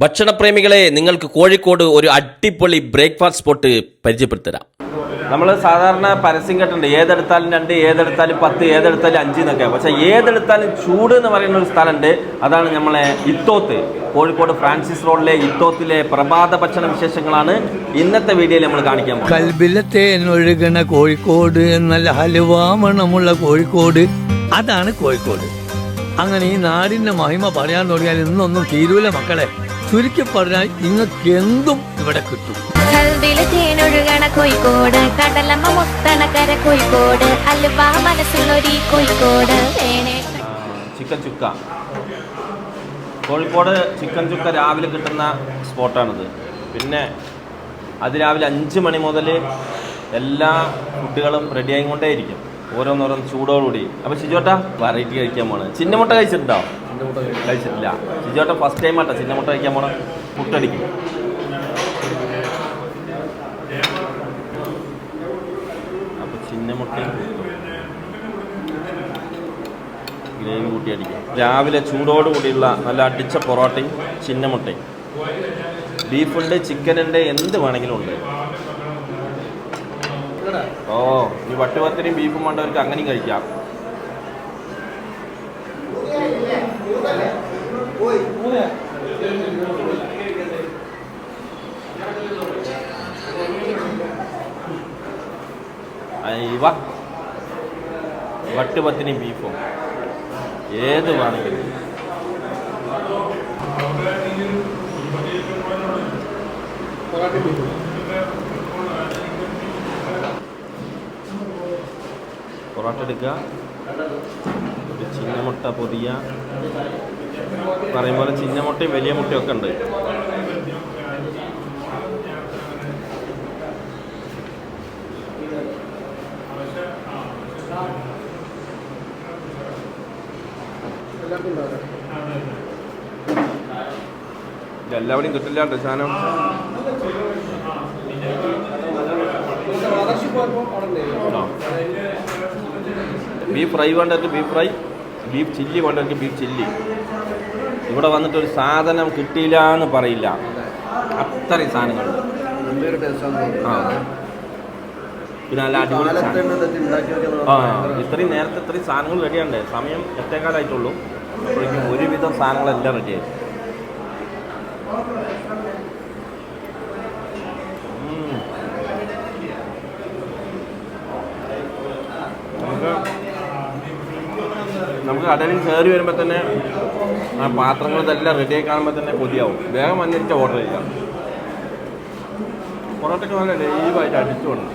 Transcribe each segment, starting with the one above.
ഭക്ഷണപ്രേമികളെ നിങ്ങൾക്ക് കോഴിക്കോട് ഒരു അടിപൊളി ബ്രേക്ക്ഫാസ്റ്റ് സ്പോട്ട് പരിചയപ്പെടുത്തരാം. നമ്മൾ സാധാരണ പരസ്യം കേട്ടിട്ടുണ്ട്. ഏതെടുത്താലും രണ്ട് ഏതെടുത്താലും പത്ത് ഏതെടുത്താലും അഞ്ച് എന്നൊക്കെ. പക്ഷേ ഏതെടുത്താലും ചൂട് എന്ന് പറയുന്ന ഒരു സ്ഥലമുണ്ട്. അതാണ് നമ്മളെ ഇത്തോത്ത് കോഴിക്കോട് ഫ്രാൻസിസ് റോഡിലെ ഇത്തോത്തിലെ പ്രഭാത ഭക്ഷണ വിശേഷങ്ങളാണ് ഇന്നത്തെ വീഡിയോയിൽ നമ്മൾ കാണിക്കാൻ പോകുന്നത്. കൽബിലെ തേനൊഴുകണ കോഴിക്കോട് നല്ല ഹലുവാമണമുള്ള കോഴിക്കോട്. അതാണ് കോഴിക്കോട്. അങ്ങനെ ഈ നാടിന്റെ മഹിമ പറയാൻ തുടങ്ങിയാൽ ഇന്നൊന്നും തീരൂല മക്കളെ. ചുരുക്കി പറഞ്ഞാൽ നിങ്ങൾക്ക് എന്തും ഇവിടെ കിട്ടും. കൽവിൽ തേനൊഴുകണ കോഴിക്കോട് കടലമ്മ മുത്തണ കര കോഴിക്കോട് അലുവ മനസ്സുള്ളൊരി കോഴിക്കോട്. ചിക്കൻ ചുക്ക. കോഴിക്കോട് ചിക്കൻ ചുക്ക രാവിലെ കിട്ടുന്ന സ്പോട്ടാണിത്. പിന്നെ അതിരാവിലെ അഞ്ച് മണി മുതൽ എല്ലാ കുട്ടികളും റെഡി ആയിക്കൊണ്ടേയിരിക്കും. ഓരോന്നോരോന്ന് ചൂടോടുകൂടി. അപ്പൊ ഷിജോട്ട വെറൈറ്റി കഴിക്കാൻ പോണ്. ചിന്നമുട്ട കഴിച്ചിട്ടുണ്ടോ? കഴിച്ചിട്ടില്ല. ഷിജോട്ട ഫസ്റ്റ് ടൈം ആട്ടോ ചിന്നമുട്ട കഴിക്കാൻ പോണ. പുട്ടടിക്കും അപ്പൊ ചിന്നമുട്ടയും ഗ്രേവി കൂട്ടി അടിക്കും. രാവിലെ ചൂടോടുകൂടിയുള്ള നല്ല അടിച്ച പൊറോട്ടയും ചിന്നമുട്ടയും. ബീഫുണ്ട് ചിക്കനുണ്ട് എന്ത് വേണമെങ്കിലും ഉണ്ട്. ഓ ഈ വട്ടുപത്തിരിയും ബീഫും വേണ്ടവർക്ക് അങ്ങനെയും കഴിക്കാം. വട്ടുപത്തിനും ബീഫും. ഏത് വേണമെങ്കിലും. പൊറോട്ട എടുക്കുക. ഒരു ചിന്നമുട്ട പൊതിയ പറയും പോലെ ചിന്നമുട്ടയും വലിയ മുട്ടയും ഒക്കെ ഉണ്ട് എല്ലാവരെയും കിട്ടില്ല കേട്ടോ സാധനം. ആ. ബീഫ് ഫ്രൈ വേണ്ടവർക്ക് ബീഫ് ഫ്രൈ ബീഫ് ചില്ലി വേണ്ടവർക്ക് ബീഫ് ചില്ലി. ഇവിടെ വന്നിട്ട് ഒരു സാധനം കിട്ടിയില്ല എന്ന് പറയില്ല. അത്രയും സാധനങ്ങൾ. ആ. പിന്നെ നല്ല അടിപൊളി. ആ ഇത്രയും നേരത്തെ ഇത്രയും സാധനങ്ങൾ റെഡിയാണ്ടേ സമയം എത്തേക്കാലായിട്ടുള്ളൂ അപ്പോഴേക്കും ഒരുവിധം സാധനങ്ങളെല്ലാം റെഡിയായി നമുക്ക് കടലിൽ കയറി വരുമ്പോൾ തന്നെ ആ പാത്രങ്ങൾ ഇതെല്ലാം റെഡിയായി കാണുമ്പോൾ തന്നെ കൊതിയാവും. വേഗം വന്നിട്ട് ഓർഡർ ചെയ്യാം. പൊറോട്ടയ്ക്ക് നല്ല ലൈവായിട്ട് അടിച്ചു കൊണ്ട്.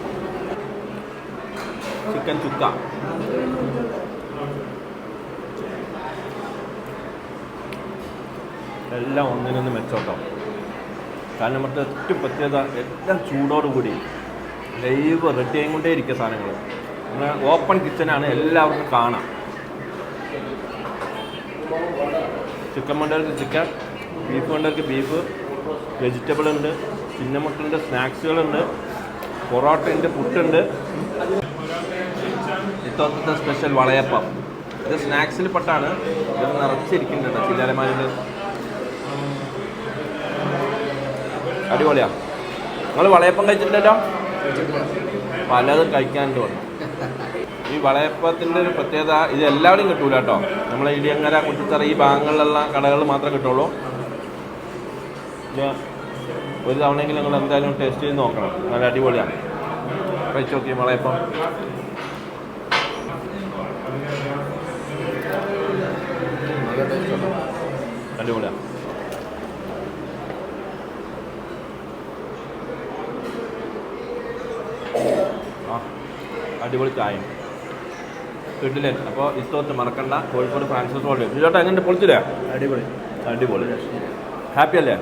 ചിക്കൻ ചുക്ക. എല്ലാം ഒന്നിനൊന്ന് മെച്ചോട്ടോ. കാരണം ഇവിടുത്തെ ഏറ്റവും പ്രത്യേകത എല്ലാം ചൂടോടുകൂടി ലൈവ് റെഡി ആയിക്കൊണ്ടേ ഇരിക്കുക സാധനങ്ങൾ നമ്മൾ ഓപ്പൺ കിച്ചനാണ് എല്ലാവർക്കും കാണാം. ചിക്കൻ വേണ്ടവർക്ക് ചിക്കൻ ബീഫ് വേണ്ടവർക്ക് ബീഫ് വെജിറ്റബിൾ ഉണ്ട് ചിന്നമുട്ടുണ്ട് സ്നാക്സുകളുണ്ട് പൊറോട്ടയുണ്ട് പുട്ടുണ്ട്. ഇത്തവണത്തെ സ്പെഷ്യൽ വളയപ്പം. ഇത് സ്നാക്സിൽ പെട്ടാണ് ഇത് നിറച്ചിരിക്കുന്നുണ്ട് ചില്ലാരന്മാരിൽ അടിപൊളിയാ. നിങ്ങൾ വളയപ്പം കഴിച്ചിട്ടില്ലല്ലോ? പലതും കഴിക്കാനുണ്ട് വന്നു ഈ വളയപ്പത്തിന്റെ ഒരു പ്രത്യേകത ഇത് എല്ലാവരും കിട്ടൂല കേട്ടോ. നമ്മളെ ഇടിയങ്ങര കുറ്റിത്തറ ഈ ഭാഗങ്ങളിലുള്ള കടകളിൽ മാത്രമേ കിട്ടുള്ളൂ. ഒരു തവണയെങ്കിലും നിങ്ങൾ എന്തായാലും ടേസ്റ്റ് ചെയ്ത് നോക്കണം. നല്ല അടിപൊളിയാണ്. കഴിച്ചു നോക്കി വളയപ്പം. അടിപൊളിയാണ് അടിപൊളി ചായം കിട്ടില്ലേ അപ്പോൾ ഇസ്തോത്ത് മറക്കണ്ട. Kozhikode Francis road. ചേട്ടാ എങ്ങനെ പൊളിച്ചില്ലേ? അടിപൊളി. അടിപൊളി. ഹാപ്പി അല്ലേ.